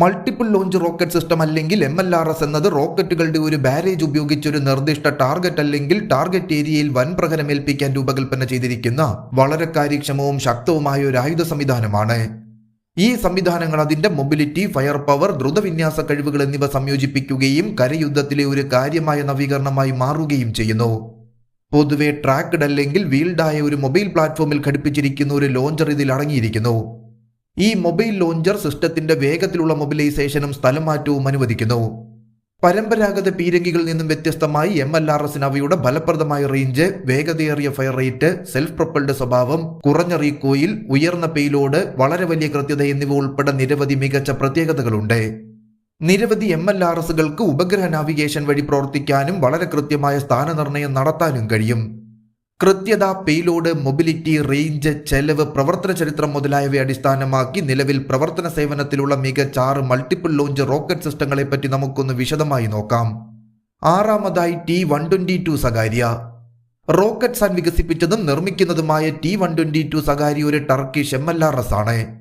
Multiple launch rocket system അല്ലെങ്കിൽ M L R S എന്നത് റോക്കറ്റുകളുടെ ഒരു ബാരേജ് ഉപയോഗിച്ച് ഒരു നിർദ്ദിഷ്ട ടാർഗറ്റ് അല്ലെങ്കിൽ ടാർഗറ്റ് ഏരിയയിൽ വൻ പ്രഹരമേൽപ്പിക്കാൻ രൂപകൽപ്പന ചെയ്തിരിക്കുന്ന വളരെ കാര്യക്ഷമവും ശക്തവുമായ ഒരു ആയുധ സംവിധാനമാണ്. ഈ സംവിധാനങ്ങൾ അതിന്റെ മൊബിലിറ്റി ഫയർ പവർ ദ്രുതവിന്യാസ കഴിവുകൾ എന്നിവ സംയോജിപ്പിക്കുകയും കരയുദ്ധത്തിലെ ഒരു കാര്യമായ നവീകരണമായി മാറുകയും ചെയ്യുന്നു. പൊതുവെ ട്രാക്ക്ഡ് അല്ലെങ്കിൽ വീൽഡായ ഒരു മൊബൈൽ പ്ലാറ്റ്ഫോമിൽ ഘടിപ്പിച്ചിരിക്കുന്ന ഒരു ലോഞ്ചർ ഇതിൽ അടങ്ങിയിരിക്കുന്നു. ഈ മൊബൈൽ ലോഞ്ചർ സിസ്റ്റത്തിന്റെ വേഗത്തിലുള്ള മൊബിലൈസേഷനും സ്ഥലം മാറ്റവും അനുവദിക്കുന്നു. പരമ്പരാഗത പീരങ്കികളിൽ നിന്നും വ്യത്യസ്തമായി എം എൽ ആർ എസിന് അവയുടെ ഫലപ്രദമായ റേഞ്ച് വേഗതയേറിയ ഫയർ റേറ്റ് സെൽഫ് പ്രൊപ്പൽഡ് സ്വഭാവം കുറഞ്ഞ റീകോയിൽ ഉയർന്ന പെയ്ലോഡ് വളരെ വലിയ കൃത്യത എന്നിവ ഉൾപ്പെടെ നിരവധി മികച്ച പ്രത്യേകതകളുണ്ട്. നിരവധി എം എൽ ആർ എസുകൾക്ക് ഉപഗ്രഹ നാവിഗേഷൻ വഴി പ്രവർത്തിക്കാനും വളരെ കൃത്യമായ സ്ഥാനനിർണയം നടത്താനും കഴിയും. കൃത്യത പേലോഡ് മൊബിലിറ്റി റേഞ്ച് ചെലവ് പ്രവർത്തന ചരിത്രം മുതലായവയെ അടിസ്ഥാനമാക്കി നിലവിൽ പ്രവർത്തന സേവനത്തിലുള്ള മികച്ച ആറ് മൾട്ടിപ്പിൾ ലോഞ്ച് റോക്കറ്റ് സിസ്റ്റങ്ങളെ പറ്റി നമുക്കൊന്ന് വിശദമായി നോക്കാം. ആറാമതായി T one twenty two Sakarya. Roketsan വികസിപ്പിച്ചതും നിർമ്മിക്കുന്നതുമായ T one twenty two Sakarya ഒരു Turkish M L R S ആണ്.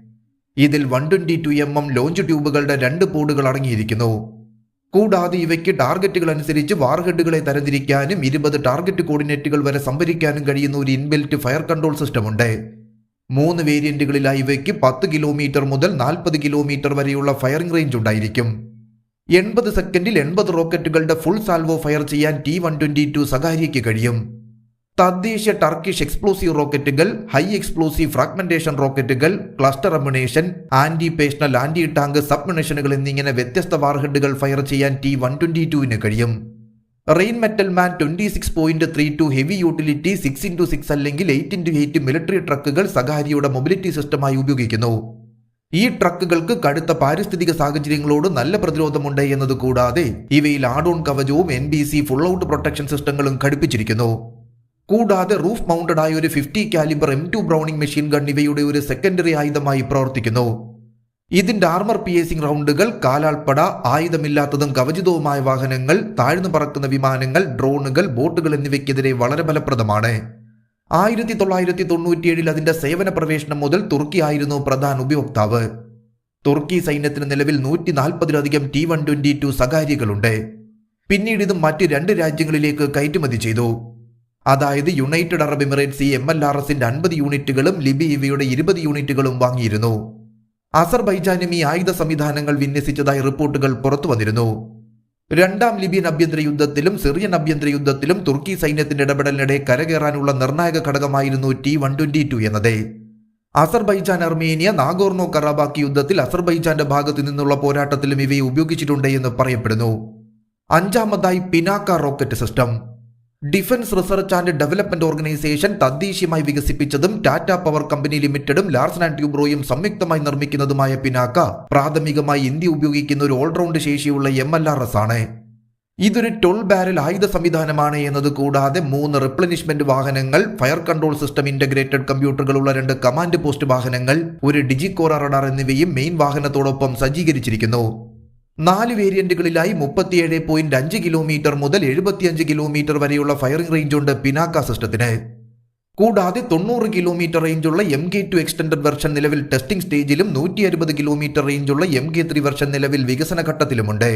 ഇതിൽ one twenty two M M launch ട്യൂബുകളുടെ രണ്ട് പോഡുകൾ അടങ്ങിയിരിക്കുന്നു. കൂടാതെ ഇവയ്ക്ക് ടാർഗറ്റുകൾ അനുസരിച്ച് വാർഹെഡുകളെ തരംതിരിക്കാനും ഇരുപത് ടാർഗറ്റ് കോർഡിനേറ്റുകൾ വരെ സംഭരിക്കാനും കഴിയുന്ന ഒരു ഇൻബിൽറ്റ് ഫയർ കൺട്രോൾ സിസ്റ്റം ഉണ്ട് മൂന്ന് വേരിയന്റുകളിലായി ഇവയ്ക്ക് പത്ത് കിലോമീറ്റർ മുതൽ നാൽപ്പത് കിലോമീറ്റർ വരെയുള്ള ഫയറിംഗ് റേഞ്ച് ഉണ്ടായിരിക്കും. എൺപത് സെക്കൻഡിൽ എൺപത് റോക്കറ്റുകളുടെ ഫുൾ സാൽവോ ഫയർ ചെയ്യാൻ ടി വൺ ട്വന്റി ടു സകാര്യയ്ക്ക് കഴിയും. തദ്ദേശീയ ടർക്കിഷ് എക്സ്പ്ലോസീവ് റോക്കറ്റുകൾ high explosive fragmentation റോക്കറ്റുകൾ cluster ammunition anti personnel anti tank സബ്മിണേഷനുകൾ എന്നിങ്ങനെ വ്യത്യസ്ത വാർഹെഡുകൾ ഫയർ ചെയ്യാൻ ടി വൺ ട്വന്റി ടുവിന് കഴിയും. Rheinmetall MAN twenty six point three two heavy utility six into six അല്ലെങ്കിൽ എയ്റ്റ് ഇന്റു എയ്റ്റ് മിലിറ്ററി ട്രക്കുകൾ സഹാരിയുടെ മൊബിലിറ്റി സിസ്റ്റമായി ഉപയോഗിക്കുന്നു. ഈ ട്രക്കുകൾക്ക് കടുത്ത പാരിസ്ഥിതിക സാഹചര്യങ്ങളോട് നല്ല പ്രതിരോധമുണ്ട് എന്നത് കൂടാതെ ഇവയിൽ add on കവചവും N B C full out protection സിസ്റ്റങ്ങളും ഘടിപ്പിച്ചിരിക്കുന്നു. കൂടാതെ റൂഫ് മൗണ്ടഡ് ആയ ഒരു fifty calibre M two Browning machine gun ഇവയുടെ ഒരു സെക്കൻഡറി ആയുധമായി പ്രവർത്തിക്കുന്നു. ഇതിന്റെ ആർമർ പിയേസിംഗ് റൗണ്ടുകൾ കാലാൾപ്പട ആയുധമില്ലാത്തതും കവചിതവുമായ വാഹനങ്ങൾ താഴ്ന്നു പറക്കുന്ന വിമാനങ്ങൾ ഡ്രോണുകൾ ബോട്ടുകൾ എന്നിവയ്ക്കെതിരെ വളരെ ഫലപ്രദമാണ്. ആയിരത്തി തൊള്ളായിരത്തി തൊണ്ണൂറ്റിയേഴിൽ അതിന്റെ സേവന പ്രവേശനം മുതൽ തുർക്കി ആയിരുന്നു പ്രധാന ഉപയോക്താവ്. തുർക്കി സൈന്യത്തിന് നിലവിൽ നൂറ്റി നാൽപ്പതിലധികം ടി വൺ ട്വന്റി ടു സകാരികളുണ്ട്. പിന്നീട് ഇത് മറ്റ് രണ്ട് രാജ്യങ്ങളിലേക്ക് കയറ്റുമതി ചെയ്തു. അതായത് യുണൈറ്റഡ് അറബ് എമിറേറ്റ്സ് ഈ എം എൽ ആർ എസിന്റെ അൻപത് യൂണിറ്റുകളും ലിബി ഇവയുടെ ഇരുപത് യൂണിറ്റുകളും വാങ്ങിയിരുന്നു. അസർബൈജാനും ഈ ആയുധ സംവിധാനങ്ങൾ വിന്യസിച്ചതായി റിപ്പോർട്ടുകൾ പുറത്തു വന്നിരുന്നു. രണ്ടാം ലിബിയൻ അഭ്യന്തര യുദ്ധത്തിലും സിറിയൻ അഭ്യന്തര യുദ്ധത്തിലും തുർക്കി സൈന്യത്തിന്റെ ഇടപെടലിനിടെ കരകയറാനുള്ള നിർണായക ഘടകമായിരുന്നു ടി വൺ ട്വന്റി ടു എന്നത്. അസർബൈജാൻ അർമേനിയ നാഗോർണോ കറാബാക്കി യുദ്ധത്തിൽ അസർബൈജാന്റെ ഭാഗത്തു നിന്നുള്ള പോരാട്ടത്തിലും ഇവയെ ഉപയോഗിച്ചിട്ടുണ്ട് എന്ന് പറയപ്പെടുന്നു. അഞ്ചാമതായി Pinaka rocket system. Defence research and development organisation തദ്ദേശീയമായി വികസിപ്പിച്ചതും ടാറ്റ പവർ കമ്പനി ലിമിറ്റഡും ലാർസൺ ആൻഡ് ട്യൂബ്രോയും സംയുക്തമായി നിർമ്മിക്കുന്നതുമായ പിനാക്ക പ്രാഥമികമായി ഇന്ത്യ ഉപയോഗിക്കുന്ന ഒരു ഓൾറൗണ്ട് ശേഷിയുള്ള എം എൽ ആർ എസ് ആണ്. ഇതൊരു ടോൾ ബാരൽ ആയുധ സംവിധാനമാണ് എന്നത് കൂടാതെ മൂന്ന് റിപ്ലനിഷ്മെന്റ് വാഹനങ്ങൾ ഫയർ കൺട്രോൾ സിസ്റ്റം ഇന്റഗ്രേറ്റഡ് കമ്പ്യൂട്ടറുകളുള്ള രണ്ട് കമാൻഡ് പോസ്റ്റ് വാഹനങ്ങൾ ഒരു ഡിജിക്കോറ റഡാർ എന്നിവയും മെയിൻ വാഹനത്തോടൊപ്പം സജ്ജീകരിച്ചിരിക്കുന്നു. നാല് വേരിയന്റുകളിലായി മുപ്പത്തിയേഴ് പോയിന്റ് അഞ്ച് കിലോമീറ്റർ മുതൽ എഴുപത്തിയഞ്ച് കിലോമീറ്റർ വരെയുള്ള ഫയറിംഗ് റേഞ്ച് ഉണ്ട് പിനാക്ക സിസ്റ്റത്തിന്. കൂടാതെ തൊണ്ണൂറ് kilometre റേഞ്ചുള്ള M K two extended version നിലവിൽ ടെസ്റ്റിംഗ് സ്റ്റേജിലും നൂറ്റി അറുപത് കിലോമീറ്റർ റേഞ്ചുള്ള എം കെ ത്രീ വെർഷൻ നിലവിൽ വികസന ഘട്ടത്തിലുമുണ്ട്.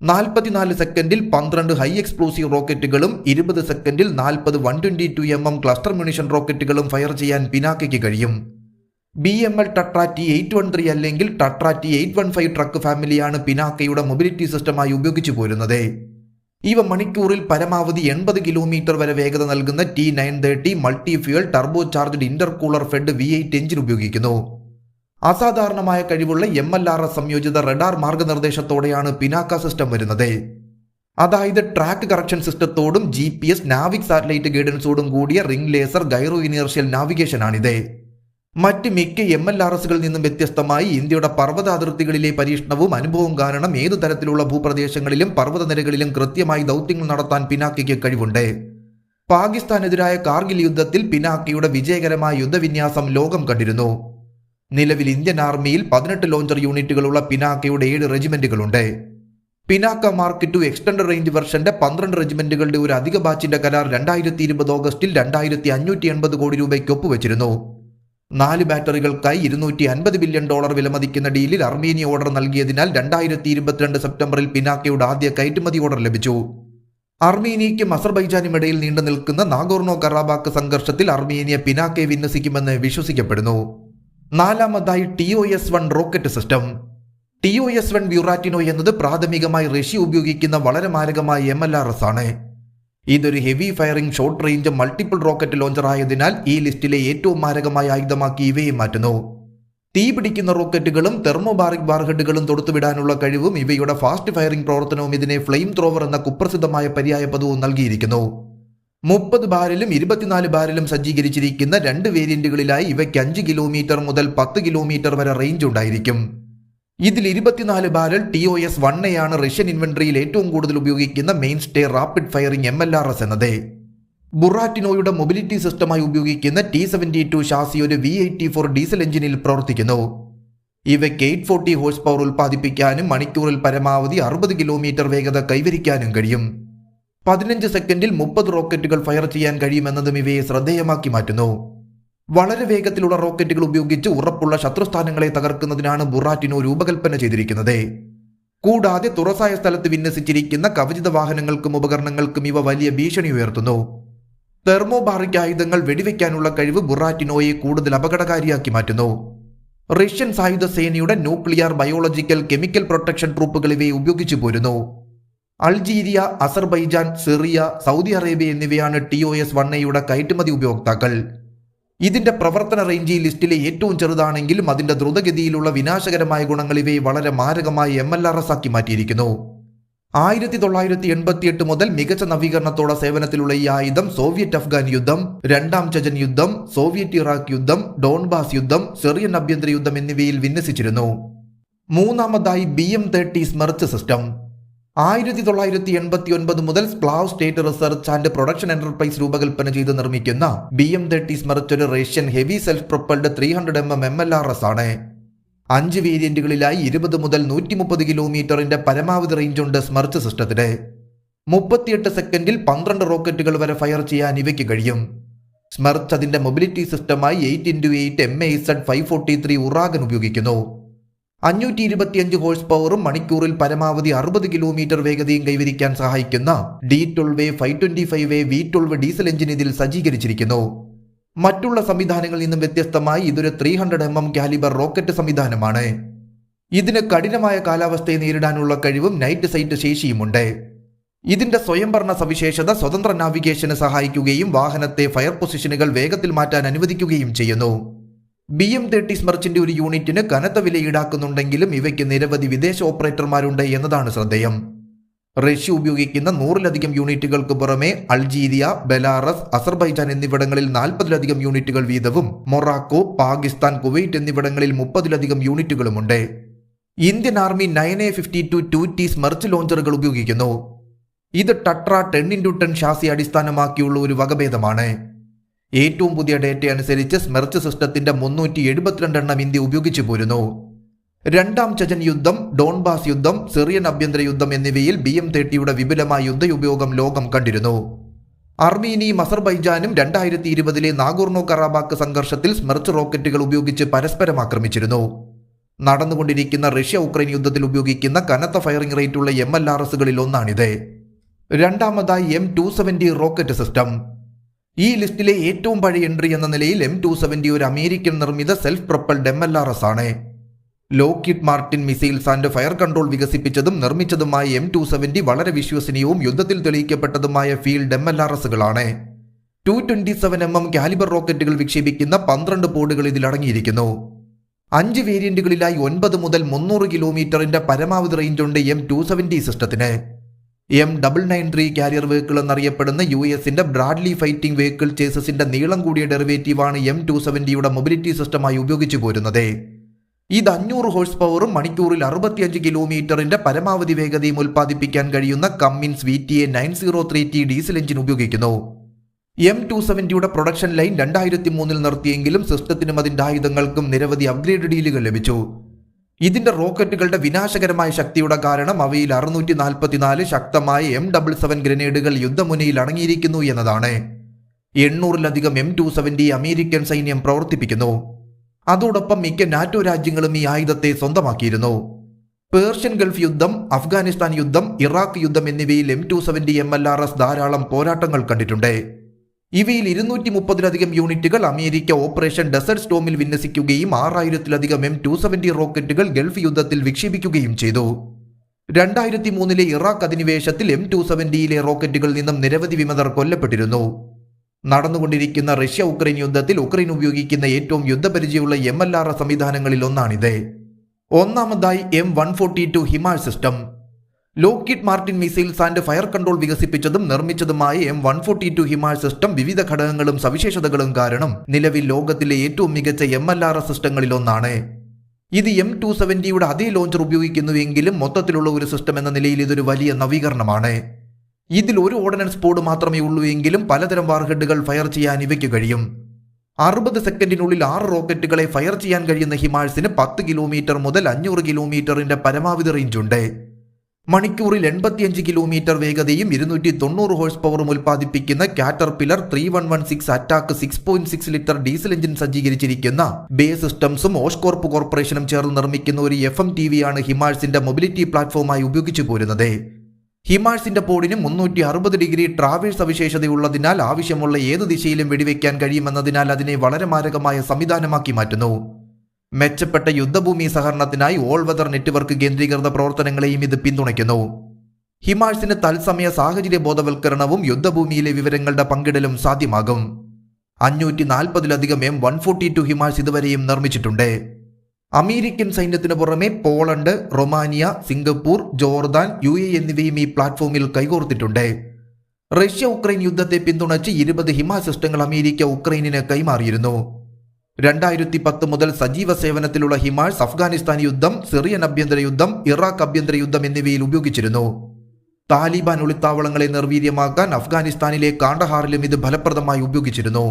നാൽപ്പത്തിനാല് സെക്കൻഡിൽ പന്ത്രണ്ട് ഹൈ എക്സ്പ്ലോസീവ് റോക്കറ്റുകളും ഇരുപത് സെക്കൻഡിൽ നാൽപ്പത് one twenty two M M cluster munition റോക്കറ്റുകളും fire ചെയ്യാൻ പിനാക്കയ്ക്ക് കഴിയും. B M L Tatra T eight one three അല്ലെങ്കിൽ Tatra T eight one five truck ഫാമിലിയാണ് പിനാക്കയുടെ മൊബിലിറ്റി സിസ്റ്റമായി ഉപയോഗിച്ചു പോരുന്നത്. ഇവ മണിക്കൂറിൽ പരമാവധി എൺപത് കിലോമീറ്റർ വരെ വേഗത നൽകുന്ന T nine thirty multi fuel turbocharged intercooler fed V eight engine ഉപയോഗിക്കുന്നു. അസാധാരണമായ കഴിവുള്ള എം എൽ ആർ എസ് സംയോജിത റഡാർ മാർഗനിർദ്ദേശത്തോടെയാണ് പിനാക്ക സിസ്റ്റം വരുന്നത്. അതായത് track correction സിസ്റ്റത്തോടും G P S NavIC satellite ഗൈഡൻസോടും കൂടിയ റിംഗ് ലേസർ ഗൈറോ ഇനേർഷ്യൽ നാവിഗേഷനാണിത് മറ്റ് മിക്ക എം എൽ ആർ എസുകളിൽ നിന്നും വ്യത്യസ്തമായി ഇന്ത്യയുടെ പർവത അതിർത്തികളിലെ പരീക്ഷണവും അനുഭവവും കാരണം ഏതു തരത്തിലുള്ള ഭൂപ്രദേശങ്ങളിലും പർവതനിരകളിലും കൃത്യമായി ദൗത്യങ്ങൾ നടത്താൻ പിനാക്കിക്ക് കഴിവുണ്ട്. പാകിസ്ഥാനെതിരായ കാർഗിൽ യുദ്ധത്തിൽ പിനാക്കിയുടെ വിജയകരമായ യുദ്ധവിന്യാസം ലോകം കണ്ടിരുന്നു. നിലവിൽ ഇന്ത്യൻ ആർമിയിൽ പതിനെട്ട് ലോഞ്ചർ യൂണിറ്റുകളുള്ള പിനാക്കയുടെ ഏഴ് റെജിമെന്റുകളുണ്ട്. Pinaka mark two extend range വെർഷന്റെ പന്ത്രണ്ട് റെജിമെന്റുകളുടെ ഒരു അധിക ബാച്ചിന്റെ കരാർ രണ്ടായിരത്തി ഇരുപത് ഓഗസ്റ്റിൽ രണ്ടായിരത്തി അഞ്ഞൂറ്റി എൺപത് കോടി രൂപയ്ക്ക് ഒപ്പുവെച്ചിരുന്നു നാല് ബാറ്ററികൾക്കായി ഇരുന്നൂറ്റി അൻപത് ബില്യൺ ഡോളർ വിലമതിക്കുന്ന ഡീലിൽ അർമേനിയ ഓർഡർ നൽകിയതിനാൽ രണ്ടായിരത്തി ഇരുപത്തിരണ്ട് സെപ്റ്റംബറിൽ പിനാക്കയുടെ ആദ്യ കയറ്റുമതി ഓർഡർ ലഭിച്ചു. അർമേനിയയ്ക്കും അസർബൈജാനും ഇടയിൽ നീണ്ടു നിൽക്കുന്ന നാഗോർണോ കറാബാക്ക് സംഘർഷത്തിൽ അർമേനിയ പിനാക്കെ വിന്യസിക്കുമെന്ന് വിശ്വസിക്കപ്പെടുന്നു. നാലാമതായി T O S one rocket system. T O S one Buratino എന്നത് പ്രാഥമികമായി റഷ്യ ഉപയോഗിക്കുന്ന വളരെ മാരകമായ എം എൽ ആർ എസ് ആണ്. ഇതൊരു heavy firing short range multiple rocket launcher ആയതിനാൽ ഈ ലിസ്റ്റിലെ ഏറ്റവും മാരകമായ ആയുധമാക്കി ഇവയെ മാറ്റുന്നു. തീ പിടിക്കുന്ന റോക്കറ്റുകളും തെർമോബാറിക് ബാർഹെഡുകളും തൊടുത്തുവിടാനുള്ള കഴിവും ഇവയുടെ ഫാസ്റ്റ് ഫയറിംഗ് പ്രവർത്തനവും ഇതിനെ ഫ്ലെയിം ത്രോവർ എന്ന കുപ്രസിദ്ധമായ പര്യായ പദവും നൽകിയിരിക്കുന്നു. മുപ്പത് ബാരലും ഇരുപത്തിനാല് ബാരലും സജ്ജീകരിച്ചിരിക്കുന്ന രണ്ട് വേരിയന്റുകളിലായി ഇവയ്ക്ക് അഞ്ച് കിലോമീറ്റർ മുതൽ പത്ത് കിലോമീറ്റർ വരെ റേഞ്ച് ഉണ്ടായിരിക്കും. ഇതിൽ ഇരുപത്തിനാല് ബാരൽ ടി ഒ എസ് വണ്ണയാണ് റഷ്യൻ ഇൻവെന്ററിയിൽ ഏറ്റവും കൂടുതൽ ഉപയോഗിക്കുന്ന mainstay rapid firing M L R S എന്നത്. ബുറാറ്റിനോയുടെ മൊബിലിറ്റി സിസ്റ്റമായി ഉപയോഗിക്കുന്ന ടി സെവന്റി ടു ഷാസി ഒരു വി എയ്റ്റി ഫോർ ഡീസൽ എഞ്ചിനിൽ പ്രവർത്തിക്കുന്നു. ഇവയ്ക്ക് എയ്റ്റ് ഫോർട്ടി ഹോഴ്സ് പവർ ഉൽപ്പാദിപ്പിക്കാനും മണിക്കൂറിൽ പരമാവധി അറുപത് കിലോമീറ്റർ വേഗത കൈവരിക്കാനും കഴിയും. പതിനഞ്ച് സെക്കൻഡിൽ മുപ്പത് റോക്കറ്റുകൾ ഫയർ ചെയ്യാൻ കഴിയുമെന്നതും ഇവയെ ശ്രദ്ധേയമാക്കി മാറ്റുന്നു. വളരെ വേഗത്തിലുള്ള റോക്കറ്റുകൾ ഉപയോഗിച്ച് ഉറപ്പുള്ള ശത്രുസ്ഥാനങ്ങളെ തകർക്കുന്നതിനാണ് ബുറാറ്റിനോ രൂപകൽപ്പന ചെയ്തിരിക്കുന്നത്. കൂടാതെ തുറസായ സ്ഥലത്ത് വിന്യസിച്ചിരിക്കുന്ന കവചിത വാഹനങ്ങൾക്കും ഉപകരണങ്ങൾക്കും ഇവ വലിയ ഭീഷണി ഉയർത്തുന്നു. തെർമോബാറിക് ആയുധങ്ങൾ വെടിവെക്കാനുള്ള കഴിവ് ബുറാറ്റിനോയെ കൂടുതൽ അപകടകാരിയാക്കി മാറ്റുന്നു. റഷ്യൻ സായുധ സേനയുടെ ന്യൂക്ലിയർ ബയോളജിക്കൽ കെമിക്കൽ പ്രൊട്ടക്ഷൻ ട്രൂപ്പുകൾ ഇവയെ ഉപയോഗിച്ചു പോരുന്നു. Algeria Azerbaijan Syria Saudi Arabia എന്നിവയാണ് ടി ഒ എസ് വണ്ണയുടെ കയറ്റുമതി ഉപയോക്താക്കൾ. ഇതിന്റെ പ്രവർത്തന റേഞ്ച് ഈ ലിസ്റ്റിലെ ഏറ്റവും ചെറുതാണെങ്കിലും അതിന്റെ ദ്രുതഗതിയിലുള്ള വിനാശകരമായ ഗുണങ്ങൾ ഇവയെ വളരെ മാരകമായി എം എൽ ആർ എസ് ആക്കി മാറ്റിയിരിക്കുന്നു. ആയിരത്തി തൊള്ളായിരത്തി എൺപത്തിയെട്ട് മുതൽ മികച്ച നവീകരണത്തോടെ സേവനത്തിലുള്ള ഈ ആയുധം സോവിയറ്റ് അഫ്ഗാൻ യുദ്ധം രണ്ടാം ചജൻ യുദ്ധം സോവിയറ്റ് ഇറാഖ് യുദ്ധം ഡോൺബാസ് യുദ്ധം സെറിയൻ അഭ്യന്തര യുദ്ധം എന്നിവയിൽ വിന്യസിച്ചിരുന്നു. മൂന്നാമതായി B M thirty Smerch system ആയിരത്തി തൊള്ളായിരത്തി എൺപത്തി ഒൻപത് മുതൽ Splav state research and production enterprise രൂപകൽപ്പന ചെയ്ത് നിർമ്മിക്കുന്ന B M thirty സ്മറിച്ചൊരു Russian heavy self propelled three hundred M M M L R S ആണ്. അഞ്ച് വേരിയന്റുകളിലായി ഇരുപത് മുതൽ നൂറ്റി മുപ്പത് കിലോമീറ്ററിന്റെ പരമാവധി റേഞ്ച് ഉണ്ട് സ്മർച്ച് സിസ്റ്റത്തിന്. മുപ്പത്തിയെട്ട് സെക്കൻഡിൽ പന്ത്രണ്ട് റോക്കറ്റുകൾ വരെ ഫയർ ചെയ്യാൻ ഇവയ്ക്ക് കഴിയും. സ്മർച്ച് അതിന്റെ മൊബിലിറ്റി സിസ്റ്റമായി eight into eight M A Z five forty three Uragan ഉപയോഗിക്കുന്നു. അഞ്ഞൂറ്റി ഇരുപത്തിയഞ്ച് ഹോഴ്സ് പവറും മണിക്കൂറിൽ പരമാവധി അറുപത് കിലോമീറ്റർ വേഗതയും കൈവരിക്കാൻ സഹായിക്കുന്ന D twelve five twenty five V twelve diesel engine ഇതിൽ സജ്ജീകരിച്ചിരിക്കുന്നു. മറ്റുള്ള സംവിധാനങ്ങളിൽ നിന്നും വ്യത്യസ്തമായി ഇതൊരു three hundred M M calibre rocket സംവിധാനമാണ്. ഇതിന് കഠിനമായ കാലാവസ്ഥയെ നേരിടാനുള്ള കഴിവും നൈറ്റ് സൈറ്റ് ശേഷിയുമുണ്ട്. ഇതിന്റെ സ്വയംഭരണ സവിശേഷത സ്വതന്ത്ര നാവിഗേഷന് സഹായിക്കുകയും വാഹനത്തെ ഫയർ പൊസിഷനുകൾ വേഗത്തിൽ മാറ്റാൻ അനുവദിക്കുകയും ചെയ്യുന്നു. ബി എം തേർട്ടി സ്മർച്ചിന്റെ ഒരു യൂണിറ്റിന് കനത്ത വില ഈടാക്കുന്നുണ്ടെങ്കിലും ഇവയ്ക്ക് നിരവധി വിദേശ ഓപ്പറേറ്റർമാരുണ്ട് എന്നതാണ് ശ്രദ്ധേയം. റഷ്യ ഉപയോഗിക്കുന്ന നൂറിലധികം യൂണിറ്റുകൾക്ക് പുറമെ അൾജീരിയ ബെലാറസ് അസർബൈജാൻ എന്നിവിടങ്ങളിൽ നാൽപ്പതിലധികം യൂണിറ്റുകൾ വീതവും മൊറാക്കോ പാകിസ്ഥാൻ കുവൈറ്റ് എന്നിവിടങ്ങളിൽ മുപ്പതിലധികം യൂണിറ്റുകളുമുണ്ട് Indian army nine A fifty two two T Smerch ലോഞ്ചറുകൾ ഉപയോഗിക്കുന്നു. ഇത് Tatra ten into ten chassis അടിസ്ഥാനമാക്കിയുള്ള ഒരു വകഭേദമാണ്. ഏറ്റവും പുതിയ ഡേറ്റ അനുസരിച്ച് സ്മെർച്ച് സിസ്റ്റത്തിന്റെ മുന്നൂറ്റി എഴുപത്തിരണ്ട് എണ്ണം ഇന്ത്യ ഉപയോഗിച്ചു പോരുന്നു. രണ്ടാം ചജൻ യുദ്ധം ഡോൺബാസ് യുദ്ധം സിറിയൻ ആഭ്യന്തര യുദ്ധം എന്നിവയിൽ ബി എം തേർട്ടിയുടെ വിപുലമായ യുദ്ധയുപയോഗം ലോകം കണ്ടിരുന്നു. അർമീനിയും അസർബൈജാനും രണ്ടായിരത്തി ഇരുപതിലെ നാഗോർണോ കറാബാക്ക് സംഘർഷത്തിൽ സ്മെർച്ച് റോക്കറ്റുകൾ ഉപയോഗിച്ച് പരസ്പരം ആക്രമിച്ചിരുന്നു. നടന്നുകൊണ്ടിരിക്കുന്ന റഷ്യ ഉക്രൈൻ യുദ്ധത്തിൽ ഉപയോഗിക്കുന്ന കനത്ത ഫയറിംഗ് റേറ്റുള്ള എം എൽ ആർ എസുകളിൽ ഒന്നാണിത്. രണ്ടാമതായി M two seventy rocket system. ഈ ലിസ്റ്റിലെ ഏറ്റവും പഴയ എൻട്രി എന്ന നിലയിൽ എം ടു സെവന്റി ഒരു അമേരിക്കൻ നിർമ്മിത self propelled M L R S ആണ്. Lockheed Martin missiles and fire control വികസിപ്പിച്ചതും നിർമ്മിച്ചതുമായ എം ടു സെവന്റി വളരെ വിശ്വസനീയവും യുദ്ധത്തിൽ തെളിയിക്കപ്പെട്ടതുമായ field M L R എസുകളാണ് two twenty seven M M calibre റോക്കറ്റുകൾ വിക്ഷേപിക്കുന്ന പന്ത്രണ്ട് പോഡുകൾ ഇതിലടങ്ങിയിരിക്കുന്നു അഞ്ച് വേരിയന്റുകളിലായി ഒൻപത് മുതൽ മുന്നൂറ് കിലോമീറ്ററിന്റെ പരമാവധി റേഞ്ച് ഉണ്ട് എം ടു സെവന്റി സിസ്റ്റത്തിന് M double nine three carrier vehicle എന്നറിയപ്പെടുന്ന യു എസിന്റെ ബ്രാഡ്ലി ഫൈറ്റിംഗ് വെഹിക്കിൾ ചേസസിന്റെ നീളം കൂടിയ ഡെറിവേറ്റീവാണ് എം ടു സെവന്റിയുടെ മൊബിലിറ്റി സിസ്റ്റമായി ഉപയോഗിച്ചു പോരുന്നത്. ഇത് അഞ്ഞൂറ് ഹോഴ്സ് പവറും മണിക്കൂറിൽ അറുപത്തിയഞ്ച് കിലോമീറ്ററിന്റെ പരമാവധി വേഗതയും ഉൽപ്പാദിപ്പിക്കാൻ കഴിയുന്ന Cummins V T A nine zero three T diesel engine ഉപയോഗിക്കുന്നു. എം ടു സെവന്റിയുടെ പ്രൊഡക്ഷൻ ലൈൻ രണ്ടായിരത്തി മൂന്നിൽ നിർത്തിയെങ്കിലും സിസ്റ്റത്തിനും അതിന്റെ ആയുധങ്ങൾക്കും നിരവധി അപ്ഗ്രേഡ് ഡീലുകൾ ലഭിച്ചു. ഇതിന്റെ റോക്കറ്റുകളുടെ വിനാശകരമായ ശക്തിയുടെ കാരണം അവയിൽ അറുന്നൂറ്റി നാൽപ്പത്തിനാല് ശക്തമായ എം ഡബിൾ സെവൻ ഗ്രനേഡുകൾ യുദ്ധമുനയിൽ അടങ്ങിയിരിക്കുന്നു എന്നതാണ്. എണ്ണൂറിലധികം എം ടു സെവന്റി അമേരിക്കൻ സൈന്യം പ്രവർത്തിപ്പിക്കുന്നു. അതോടൊപ്പം മിക്ക നാറ്റോ രാജ്യങ്ങളും ഈ ആയുധത്തെ സ്വന്തമാക്കിയിരുന്നു. പേർഷ്യൻ ഗൾഫ് യുദ്ധം അഫ്ഗാനിസ്ഥാൻ യുദ്ധം ഇറാഖ് യുദ്ധം എന്നിവയിൽ M two seventy M L R S ധാരാളം പോരാട്ടങ്ങൾ കണ്ടിട്ടുണ്ട്. ഇവയിൽ ഇരുന്നൂറ്റി മുപ്പതിലധികം യൂണിറ്റുകൾ അമേരിക്ക ഓപ്പറേഷൻ ഡെസർട്ട് സ്റ്റോമിൽ വിന്യസിക്കുകയും ആറായിരത്തിലധികം എം ടു സെവന്റി റോക്കറ്റുകൾ ഗൾഫ് യുദ്ധത്തിൽ വിക്ഷേപിക്കുകയും ചെയ്തു. രണ്ടായിരത്തി മൂന്നിലെ ഇറാഖ് അധിനിവേശത്തിൽ എം ടു സെവന്റിയിലെ റോക്കറ്റുകളിൽ നിന്നും നിരവധി വിമതർ കൊല്ലപ്പെട്ടിരുന്നു. നടന്നുകൊണ്ടിരിക്കുന്ന റഷ്യ ഉക്രൈൻ യുദ്ധത്തിൽ ഉക്രൈൻ ഉപയോഗിക്കുന്ന ഏറ്റവും യുദ്ധപരിചയമുള്ള എം എൽ ആർ സംവിധാനങ്ങളിൽ ഒന്നാണിത് ഒന്നാമതായി M one forty two HIMARS system. Lockheed Martin missiles and fire control വികസിപ്പിച്ചതും നിർമ്മിച്ചതുമായ M one forty two HIMARS system വിവിധ ഘടകങ്ങളും സവിശേഷതകളും കാരണം നിലവിൽ ലോകത്തിലെ ഏറ്റവും മികച്ച എം എൽ ആർ സിസ്റ്റങ്ങളിൽ ഒന്നാണ് ഇത് എം ടു സെവന്റിയുടെ അതേ ലോഞ്ചർ ഉപയോഗിക്കുന്നുവെങ്കിലും മൊത്തത്തിലുള്ള ഒരു സിസ്റ്റം എന്ന നിലയിൽ ഇതൊരു വലിയ നവീകരണമാണ്. ഇതിൽ ഒരു ഓർഡിനൻസ് ബോർഡ് മാത്രമേ ഉള്ളൂ എങ്കിലും പലതരം വാർഹെഡുകൾ ഫയർ ചെയ്യാൻ ഇവയ്ക്ക് കഴിയും. അറുപത് സെക്കൻഡിനുള്ളിൽ ആറ് റോക്കറ്റുകളെ ഫയർ ചെയ്യാൻ കഴിയുന്ന ഹിമാഴ്സിന് പത്ത് കിലോമീറ്റർ മുതൽ അഞ്ഞൂറ് കിലോമീറ്ററിന്റെ പരമാവധി റേഞ്ച് ഉണ്ട്. മണിക്കൂറിൽ എൺപത്തിയഞ്ച് കിലോമീറ്റർ വേഗതയും ഇരുന്നൂറ്റി തൊണ്ണൂറ് ഹോഴ്സ് പവറും ഉൽപ്പാദിപ്പിക്കുന്ന Caterpillar three one one six attack six point six litre diesel engine സജ്ജീകരിച്ചിരിക്കുന്ന BAE സിസ്റ്റംസും ഓഷ്കോർപ്പ് കോർപ്പറേഷനും ചേർന്ന് നിർമ്മിക്കുന്ന ഒരു എഫ് എം ടി വിയാണ് ഹിമാഴ്സിന്റെ മൊബിലിറ്റി പ്ലാറ്റ്ഫോമായി ഉപയോഗിച്ചു പോരുന്നത്. ഹിമാഴ്സിന്റെ പോഡിന് മുന്നൂറ്റി അറുപത് ഡിഗ്രി ട്രാവേഴ്സ് സവിശേഷതയുള്ളതിനാൽ ആവശ്യമുള്ള ഏത് ദിശയിലും വെടിവെക്കാൻ കഴിയുമെന്നതിനാൽ അതിനെ വളരെ മാരകമായ സംവിധാനമാക്കി മാറ്റുന്നു. മെച്ചപ്പെട്ട യുദ്ധഭൂമി സഹകരണത്തിനായി ഓൾ വെതർ നെറ്റ്വർക്ക് കേന്ദ്രീകൃത പ്രവർത്തനങ്ങളെയും ഇത് പിന്തുണയ്ക്കുന്നു. ഹിമാഴ്സിന് തത്സമയ സാഹചര്യ ബോധവൽക്കരണവും യുദ്ധഭൂമിയിലെ വിവരങ്ങളുടെ പങ്കിടലും സാധ്യമാകും. അഞ്ഞൂറ്റി നാൽപ്പതിലധികം M one forty two HIMARS ഇതുവരെയും നിർമ്മിച്ചിട്ടുണ്ട്. അമേരിക്കൻ സൈന്യത്തിന് പുറമെ Poland Romania Singapore Jordan U A എന്നിവയും ഈ പ്ലാറ്റ്ഫോമിൽ കൈകോർത്തിട്ടുണ്ട്. റഷ്യ ഉക്രൈൻ യുദ്ധത്തെ പിന്തുണച്ച് ഇരുപത് ഹിമാ സിസ്റ്റങ്ങൾ അമേരിക്ക ഉക്രൈനിന് കൈമാറിയിരുന്നു. രണ്ടായിരത്തി പത്ത് മുതൽ സജീവ സേവനത്തിലുള്ള ഹിമാഴ്സ് അഫ്ഗാനിസ്ഥാൻ യുദ്ധം സിറിയൻ അഭ്യന്തര യുദ്ധം ഇറാഖ് അഭ്യന്തര യുദ്ധം എന്നിവയിൽ ഉപയോഗിച്ചിരുന്നു. താലിബാൻ ഒളിത്താവളങ്ങളെ നിർവീര്യമാക്കാൻ അഫ്ഗാനിസ്ഥാനിലെ കാണ്ടഹാറിലും ഇത് ഫലപ്രദമായി ഉപയോഗിച്ചിരുന്നു.